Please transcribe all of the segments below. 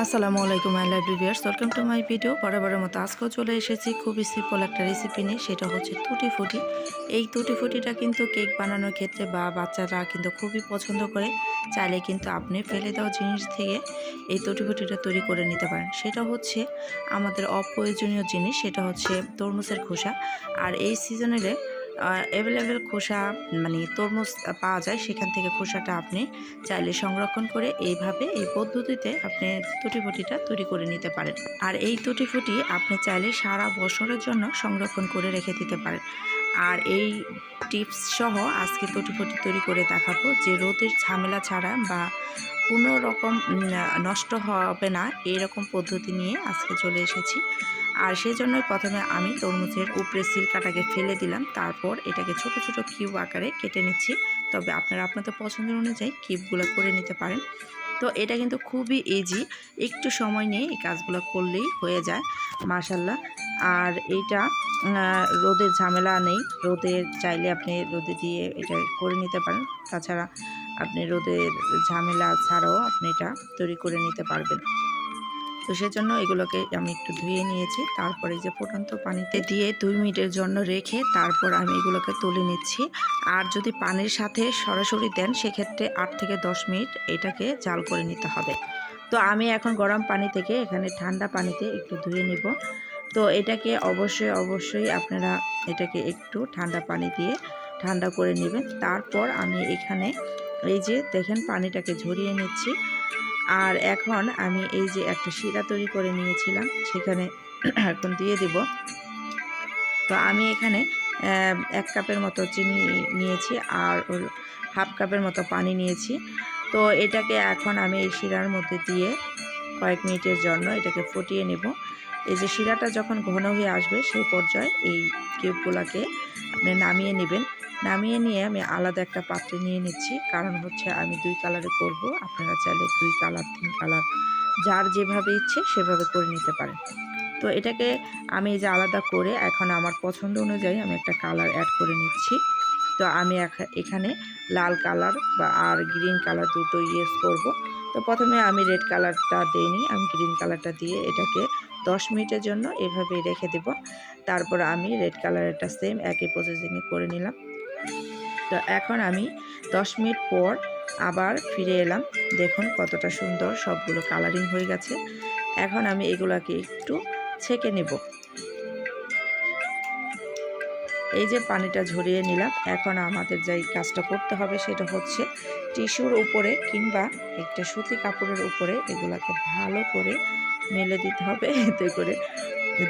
আসসালামু আলাইকুম I love viewers welcome to my video বরাবরের মতো আজকেও চলে এসেছি খুবই সিম্পল একটা রেসিপি নিয়ে, সেটা হচ্ছে তুটি ফুটি এই তুটি ফুটিটা কিন্তু কেক বানানোর ক্ষেত্রে বা বাচ্চারা কিন্তু খুবই পছন্দ করে। চাইলে কিন্তু আপনি ফেলে দেওয়া জিনিস থেকে এই তুটি ফুটিটা তৈরি করে নিতে পারেন। সেটা হচ্ছে আমাদের অপ্রয়োজনীয় জিনিস, সেটা হচ্ছে তরমুজের খোসা। আর এই সিজনে অ্যাভেলেবেল খোসা মানে তরমুজ পাওয়া যায়, সেখান থেকে খোসাটা আপনি চাইলে সংরক্ষণ করে এইভাবে এই পদ্ধতিতে আপনি তুটিফুটিটা তৈরি করে নিতে পারেন। আর এই তুটিফুটি আপনি চাইলে সারা বছরের জন্য সংরক্ষণ করে রেখে দিতে পারেন। আর এই টিপস সহ আজকে তুটিফুটি তৈরি করে দেখাবো যে রোদের ঝামেলা ছাড়া বা কোনো রকম নষ্ট হবে না এরকম পদ্ধতি নিয়ে আজকে চলে এসেছি। আর সেজন্যই প্রথমে আমি তরমুজের উপরে সিল্কাটাকে ফেলে দিলাম, তারপর এটাকে ছোট ছোট কিউব আকারে কেটে নিচ্ছি। তবে আপনারা আপনাদের পছন্দের অনুযায়ী কিউবগুলো করে নিতে পারেন। তো এটা কিন্তু খুবই ইজি একটু সময় নিয়ে এই কাজগুলো করলেই হয়ে যায়। মার্শাল্লাহ আর এইটা রোদের ঝামেলা নেই। রোদের চাইলে আপনি রোদে দিয়ে এটা করে নিতে পারেন। তাছাড়া আপনি রোদের ঝামেলা ছাড়াও আপনি এটা তৈরি করে নিতে পারবেন। তো সেজন্য এগুলোকে আমি একটু ধুয়ে নিয়েছি। তারপরে যে ফুটন্ত পানিতে দিয়ে দুই মিনিটের জন্য রেখে তারপর আমি এগুলোকে তুলে নিচ্ছি। আর যদি পানির সাথে সরাসরি দেন, সেক্ষেত্রে আট থেকে দশ মিনিট এটাকে জাল করে নিতে হবে। তো আমি এখন গরম পানি থেকে এখানে ঠান্ডা পানিতে একটু ধুয়ে নিব। তো এটাকে অবশ্যই অবশ্যই আপনারা এটাকে একটু ঠান্ডা পানি দিয়ে ঠান্ডা করে নেবেন। তারপর আমি এখানে এই যে দেখেন পানিটাকে ঝরিয়ে নিচ্ছি। আর এখন আমি এই যে একটা শিরা তৈরি করে নিয়েছিলাম, সেখানে এখন দিয়ে দিব। তো আমি এখানে এক কাপের মতো চিনি নিয়েছি আর হাফ কাপের মতো পানি নিয়েছি। তো এটাকে এখন আমি এই শিরার মধ্যে দিয়ে কয়েক মিনিটের জন্য এটাকে ফুটিয়ে নেব। এই যে শিরাটা যখন ঘন হয়ে আসবে, সেই পর্যায়ে এই কিউবগুলোকে আপনি নামিয়ে নেবেন। নামিয়ে নিয়ে আমি আলাদা একটা পাত্রে নিয়ে নিচ্ছি। কারণ হচ্ছে আমি দুই কালারে করব। আপনারা চাইলে দুই কালার, তিন কালার, যার যেভাবে ইচ্ছে সেভাবে করে নিতে পারেন। তো এটাকে আমি এই যে আলাদা করে এখন আমার পছন্দ অনুযায়ী আমি একটা কালার অ্যাড করে নিচ্ছি। তো আমি এখা- এখানে লাল কালার বা আর গ্রিন কালার দুটো ইউজ করব। তো প্রথমে আমি রেড কালারটা দিইনি আমি গ্রিন কালারটা দিয়ে এটাকে দশ মিনিটের জন্য এভাবে রেখে দেব। তারপর আমি রেড কালারেরটা সেম একই প্রসেসিংয়ে করে নিলাম। তো এখন আমি দশ মিনিট পর আবার ফিরে এলাম। দেখুন কতটা সুন্দর সবগুলো কালারিং হয়ে গেছে। এখন আমি এগুলাকে একটু ছেঁকে নেব। এই যে পানিটা ঝরিয়ে নিলাম। এখন আমাদের যেই কাজটা করতে হবে সেটা হচ্ছে টিস্যুর উপরে কিংবা একটা সুতি কাপড়ের উপরে এগুলাকে ভালো করে মেলে দিতে হবে, এতে করে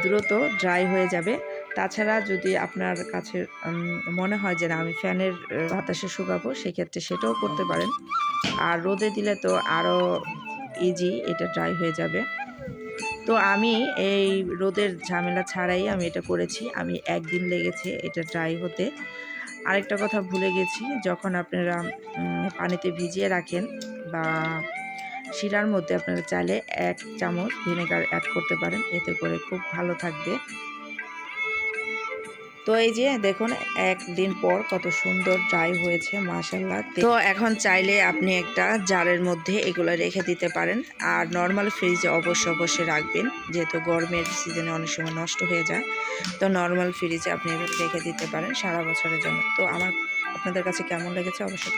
দ্রুত ড্রাই হয়ে যাবে। তাছাড়া যদি আপনার কাছে মনে হয় যে না, আমি ফ্যানের বাতাসে শুকাবো, সেক্ষেত্রে সেটাও করতে পারেন। আর রোদে দিলে তো আরও ইজি এটা ড্রাই হয়ে যাবে। তো আমি এই রোদের ঝামেলা ছাড়াই আমি এটা করেছি। আমি একদিন লেগেছে এটা ড্রাই হতে। আরেকটা কথা ভুলে গেছি, যখন আপনারা পানিতে ভিজিয়ে রাখেন বা শিরার মধ্যে আপনারা চাইলে এক চামচ ভিনেগার অ্যাড করতে পারেন, এতে করে খুব ভালো থাকবে। তো এই যে দেখুন, একদিন পর কত সুন্দর ড্রাই হয়েছে মাশাল্লাহ তো এখন চাইলে আপনি একটা জারের মধ্যে এগুলো রেখে দিতে পারেন। আর নর্মাল ফ্রিজে অবশ্য অবশ্যই রাখবেন, যেহেতু গরমের সিজনে অনেক সময় নষ্ট হয়ে যায়। তো নর্মাল ফ্রিজে আপনি রেখে দিতে পারেন সারা বছরের জন্য। তো আমার, আপনাদের কাছে কেমন লেগেছে অবশ্যই